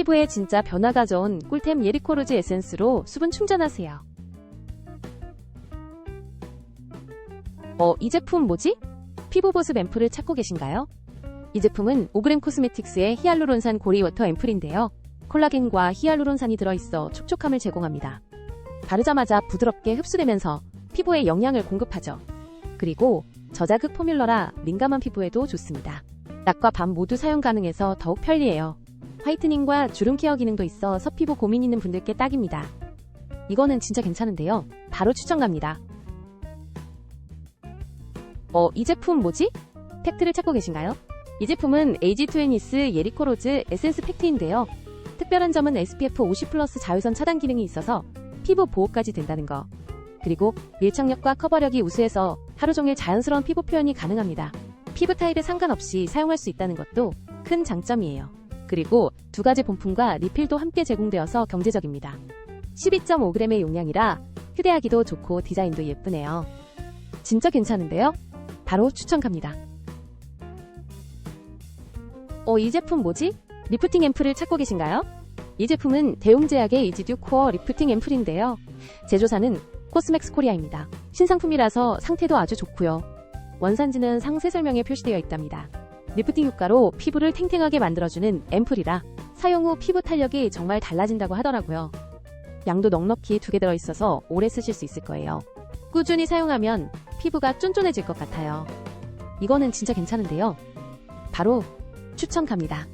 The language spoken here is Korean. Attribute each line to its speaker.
Speaker 1: 피부에 진짜 변화 가져온 꿀템 예리코르즈 에센스로 수분 충전하세요. 어, 이 제품 뭐지? 피부 보습 앰플을 찾고 계신가요? 이 제품은 오그램 코스메틱스의 히알루론산 고리 워터 앰플인데요. 콜라겐과 히알루론산이 들어있어 촉촉함을 제공합니다. 바르자마자 부드럽게 흡수되면서 피부에 영양을 공급하죠. 그리고 저자극 포뮬러라 민감한 피부에도 좋습니다. 낮과 밤 모두 사용 가능해서 더욱 편리해요. 화이트닝과 주름 케어 기능도 있어 서피부 고민 있는 분들께 딱입니다. 이거는 진짜 괜찮은데요. 바로 추천 갑니다. 어, 이 제품 뭐지? 팩트를 찾고 계신가요? 이 제품은 에이지2애니스 예리코로즈 에센스 팩트인데요. 특별한 점은 SPF 50 플러스 자외선 차단 기능이 있어서 피부 보호까지 된다는 거. 그리고 밀착력과 커버력이 우수해서 하루 종일 자연스러운 피부 표현이 가능합니다. 피부 타입에 상관없이 사용할 수 있다는 것도 큰 장점이에요. 그리고 두 가지 본품과 리필도 함께 제공되어서 경제적입니다. 12.5g의 용량이라 휴대하기도 좋고 디자인도 예쁘네요. 진짜 괜찮은데요? 바로 추천 갑니다. 어, 이 제품 뭐지? 리프팅 앰플을 찾고 계신가요? 이 제품은 대용제약의 이지듀 코어 리프팅 앰플인데요. 제조사는 코스맥스 코리아입니다. 신상품이라서 상태도 아주 좋고요. 원산지는 상세 설명에 표시되어 있답니다. 리프팅 효과로 피부를 탱탱하게 만들어주는 앰플이라 사용 후 피부 탄력이 정말 달라진다고 하더라고요. 양도 넉넉히 두 개 들어있어서 오래 쓰실 수 있을 거예요. 꾸준히 사용하면 피부가 쫀쫀해질 것 같아요. 이거는 진짜 괜찮은데요. 바로 추천 갑니다.